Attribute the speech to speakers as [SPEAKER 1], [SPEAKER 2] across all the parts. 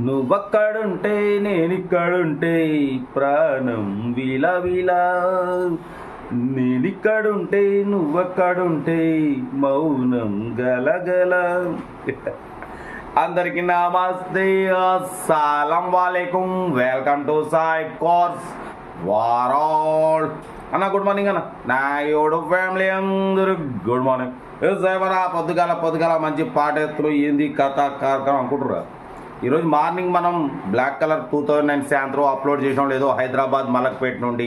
[SPEAKER 1] నువ్వక్కడుంటే నేనిక్కడుంటే ప్రాణం విలా విలా నేనిక్కడుంటే నువ్వక్కడుంటే మౌనం గలగల. అందరికి నమస్తే అస్సలం వాలేకుం. వెల్కమ్ టు సాయి కోర్స్ వారాల్. అన్న గుడ్ మార్నింగ్ అన్న. నా యోడు ఫ్యామిలీ అందరూ గుడ్ మార్నింగ్. ఏమన్నా పొద్దుగాల పొద్దుగాల మంచి పాట ఎత్తులు ఏంది కథ కార్యక్రమం అనుకుంటురా ఈరోజు మార్నింగ్ మనం black colour two thousand nine Santro upload చేసాం లేదో హైదరాబాద్ మలక్పేట నుండి.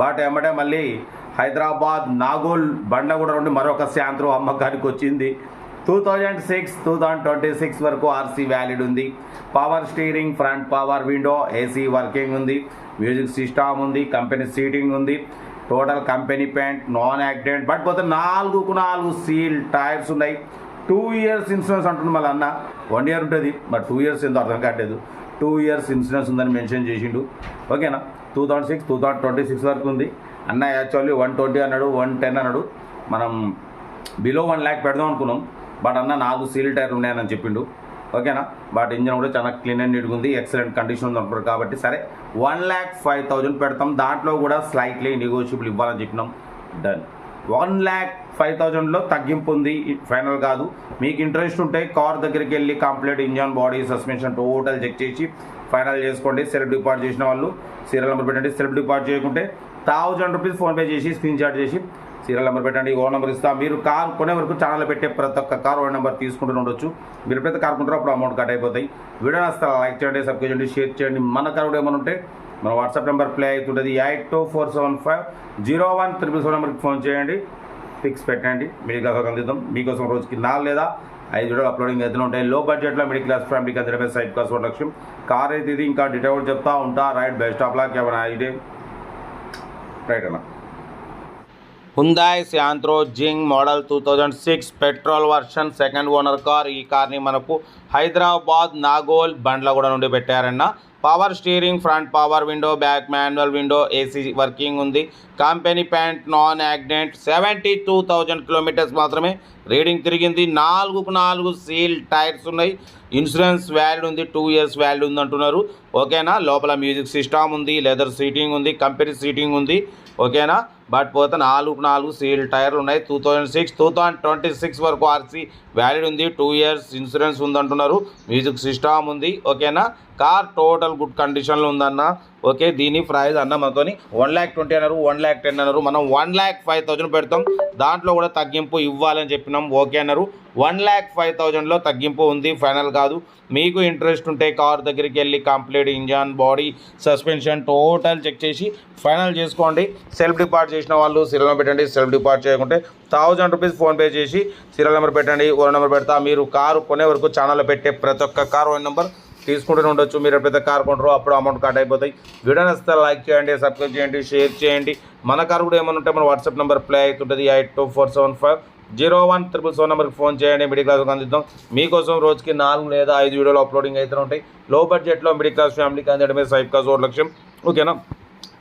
[SPEAKER 1] బట్ ఎమ్మటే మళ్ళీ హైదరాబాద్ నాగోల్ బండగూడ నుండి మరొక శాంత్రో అమ్మకానికి వచ్చింది. Two thousand six two thousand twenty six వరకు ఆర్సీ వ్యాలిడ్ ఉంది. Power steering front power window AC working ఉంది. మ్యూజిక్ సిస్టమ్ ఉంది కంపెనీ సీటింగ్ ఉంది. Total company paint non accident but పోతే నాలుగుకు నాలుగు సీల్ టైర్స్ ఉన్నాయి. టూ ఇయర్స్ ఇన్సూరెన్స్ అంటుంది మళ్ళీ అన్న. వన్ ఇయర్ ఉంటుంది. బట్ టూ ఇయర్స్ ఏందో అర్థం కావట్లేదు. టూ ఇయర్స్ ఇన్సూరెన్స్ ఉందని మెన్షన్ చేసిండు. ఓకేనా? Two thousand six two thousand twenty six వరకు ఉంది. అన్న యాక్చువల్లీ వన్ ట్వంటీ అన్నాడు వన్ టెన్ అన్నాడు. మనం బిలో వన్ ల్యాక్ పెడదాం అనుకున్నాం. బట్ అన్న నాలుగు సీల్ టైర్లు ఉన్నాయని చెప్పిండు. ఓకేనా? బట్ ఇంజన్ కూడా చాలా క్లీన్ అండ్ నీట్గా ఉంది. ఎక్సలెంట్ కండిషన్ ఉంది అంటారు కాబట్టి సరే వన్ ల్యాక్ ఫైవ్ థౌజండ్ పెడతాం. దాంట్లో కూడా స్లైట్లీ నెగోషియబుల్ ఇవ్వాలని చెప్పినాం. డన్ వన్ ల్యాక్ ఫైవ్ థౌజండ్లో తగ్గింపు ఉంది. ఫైనల్ కాదు. మీకు ఇంట్రెస్ట్ ఉంటే కార్ దగ్గరికి వెళ్ళి complete engine body suspension total check చేసి ఫైనల్ చేసుకోండి. సెల్ఫ్ డిపార్ట్ చేసిన వాళ్ళు సీరియల్ నెంబర్ పెట్టండి. సెల్ఫ్ డిపార్ట్ చేయకుంటే థౌజండ్ రూపీస్ ఫోన్పే చేసి స్క్రీన్ షాట్ చేసి సీరియల్ నెంబర్ పెట్టండి. ఓ నెంబర్ ఇస్తాం. మీరు కార్ కొనే వరకు ఛానల్ పెట్టే ప్రతి ఒక్క కార్ ఓ నెంబర్ తీసుకుంటూ ఉండొచ్చు. మీరు ప్రతి కార్ కొంటారో అప్పుడు అమౌంట్ కట్ అయిపోతాయి. వీడియో నస్తా లైక్ చేయండి సబ్స్క్రైబ్ చేయండి షేర్ చేయండి. మన కార్ కూడా ఏమైనా ఉంటే మన వాట్సాప్ నెంబర్ ప్లే అవుతుంటుంది. Eight two four seven five zero one triple seven నెంబర్కి ఫోన్ చేయండి. ఫిక్స్ పెట్టండి. మిడిల్ క్లాస్ అందిద్దాం. మీకోసం రోజుకి నాలుగు లేదా ఐదు వీడియోలు అప్లోడింగ్ అయితే ఉంటాయి. లో బడ్జెట్లో మిడిల్ క్లాస్ ఫ్యామిలీకి అందడమే సైడ్ కాస్ట్ ఒక లక్ష్యం. కార్ అయితే ఇది ఇంకా డీటెయిల్ చెప్తా ఉంటా. Right best of luck. ఏమైనా ఐడియా? రైట్ అన్న. Hyundai Santro Xing model two thousand six petrol version second owner car ఈ కార్ని మనకు హైదరాబాద్ నాగోల్ బండ్ల కూడా నుండి పెట్టారన్న. Power steering front power window back manual window AC working ఉంది. Company paint non accident seventy two thousand kilometres మాత్రమే. Reading తిరిగింది. నాలుగుకు నాలుగు సీల్ టైర్స్ ఉన్నాయి. ఇన్సూరెన్స్ వ్యాలిడ్ ఉంది. టూ ఇయర్స్ వ్యాలిడ్ ఉంది అంటున్నారు. ఓకేనా? లోపల మ్యూజిక్ సిస్టమ్ ఉంది. లెదర్ సీటింగ్ ఉంది. కంపెనీ సీటింగ్ ఉంది. ఓకేనా? బట్ పోతే నాలుగు నాలుగు సీల్ టైర్లు ఉన్నాయి. Two thousand six two thousand twenty six వరకు ఆర్సీ వ్యాలిడ్ ఉంది. టూ ఇయర్స్ ఇన్సూరెన్స్ ఉందంటున్నారు మ్యూజిక్ సిస్టమ్ ఉంది. ఓకేనా కార్ టోటల్ గుడ్ కండిషన్లో ఉందన్న. ఓకే దీని ప్రైజ్ అన్న మనతోని వన్ ల్యాక్ ట్వంటీ అన్నారు వన్ ల్యాక్ టెన్ అన్నారు. మనం వన్ ల్యాక్ ఫైవ్ థౌజండ్ పెడతాం. దాంట్లో కూడా తగ్గింపు ఇవ్వాలని చెప్పినాం. ఓకే అన్నారు. వన్ ల్యాక్ ఫైవ్ థౌజండ్లో తగ్గింపు ఉంది. ఫైనల్ కాదు. మీకు ఇంట్రెస్ట్ ఉంటే కార్ దగ్గరికి వెళ్ళి complete engine body suspension total check చేసి ఫైనల్ చేసుకోండి. సెల్ఫ్ డిపార్ట్ చేసిన వాళ్ళు సిరల్ నెంబర్ పెట్టండి. సెల్ఫ్ డిపార్ట్ చేయకుంటే థౌజండ్ రూపీస్ ఫోన్పే చేసి సీరియల్ నెంబర్ పెట్టండి. ఓ నెంబర్ పెడతా. మీరు కారు కొనే వరకు ఛానల్లో పెట్టే ప్రతి ఒక్క కారు ఓ నెంబర్ తీసుకుంటూనే ఉండొచ్చు. మీరు ఎప్పుడైతే కార్ కొంటారో అప్పుడు అమౌంట్ కట్ అయిపోతాయి. వీడియో నచ్చితే లైక్ చేయండి సబ్స్క్రైబ్ చేయండి షేర్ చేయండి. మన కార్ కూడా ఏమైనా ఉంటే మన వాట్సాప్ నెంబర్ ప్లే అవుతుంటుంది eight two four seven five zero one triple seven నెంబర్కి ఫోన్ చేయండి మిడిల్ క్లాస్కి అందిద్దాం. మీకోసం రోజుకి నాలుగు లేదా ఐదు వీడియోలు అప్లోడింగ్ అయితే ఉంటాయి. లో బడ్జెట్లో మిడిల్ క్లాస్ ఫ్యామిలీకి అందడమే సైఫ్ కాస్ ఓర్ లక్ష్యం ఓకేనా?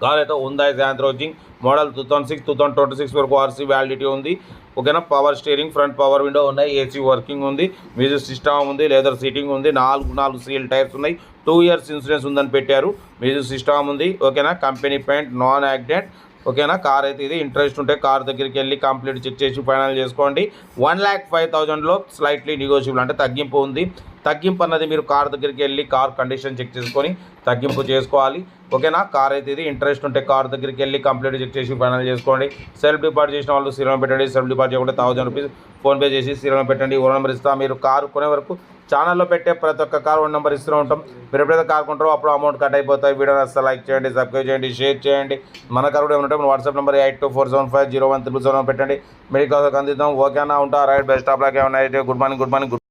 [SPEAKER 1] కార్ అయితే ఉందా Santro Xing model two thousand six two thousand twenty six వరకు ఆర్సీ వ్యాలిడిటీ ఉంది. ఓకేనా? Power steering front power window ఉన్నాయి. ఏసీ వర్కింగ్ ఉంది. మ్యూజిక్ సిస్టమ్ ఉంది. లెదర్ సీటింగ్ ఉంది. నాలుగు నాలుగు సీల్ టైర్స్ ఉన్నాయి. టూ ఇయర్స్ ఇన్సూరెన్స్ ఉందని పెట్టారు. మ్యూజిక్ సిస్టమ్ ఉంది. ఓకేనా? కంపెనీ పెయింట్ నాన్ యాక్సిడెంట్ ఓకేనా? కార్ అయితే ఇది. ఇంట్రెస్ట్ ఉంటే కార్ దగ్గరికి వెళ్ళి కంప్లీట్ చెక్ చేసి ఫైనల్ చేసుకోండి. వన్ ల్యాక్ ఫైవ్ థౌజండ్లో స్లైట్లీ నెగోషియబుల్ అంటే తగ్గింపు ఉంది. తగ్గింపు అన్నది మీరు కార్ దగ్గరికి వెళ్ళి కార్ కండిషన్ చెక్ చేసుకొని తగ్గింపు చేసుకోవాలి. ఓకేనా? కార్ అయితే ఇది ఇంట్రెస్ట్ ఉంటే కార్ దగ్గరికి వెళ్ళి కంప్లీట్ చెక్ చేసి ఫైనల్ చేసుకోండి. సెల్ఫ్ డిపార్ట్ చేసిన వాళ్ళు సీరం పెట్టండి. సెల్ఫ్ డిపార్ట్ చేయకుండా థౌసండ్ రూపీస్ ఫోన్పే చేసి సీరం పెట్టండి. ఓ నెంబర్ ఇస్తా. మీరు కారు కొనే వరకు ఛానల్లో పెట్టే ప్రతి ఒక్క కార్ ఓ నెంబర్ ఇస్తూ ఉంటాం. మీరు ఎప్పుడైతే కార్ కొంటారో అప్పుడు అమౌంట్ కట్ అయిపోతాయి. వీడియో నచ్చితే లైక్ చేయండి సబ్స్క్రైబ్ చేయండి షేర్ చేయండి. మన కార్ కూడా ఏమంటే మన WhatsApp number eight two four seven five zero one triple seven పెట్టండి. మెడికల్ అందిద్దాం. ఓకేనా? ఉంటా. రైట్ బెస్ట్ ఆఫ్ లాక్ ఏమైనా గుడ్ మార్నింగ్ గుడ్ మార్నింగ్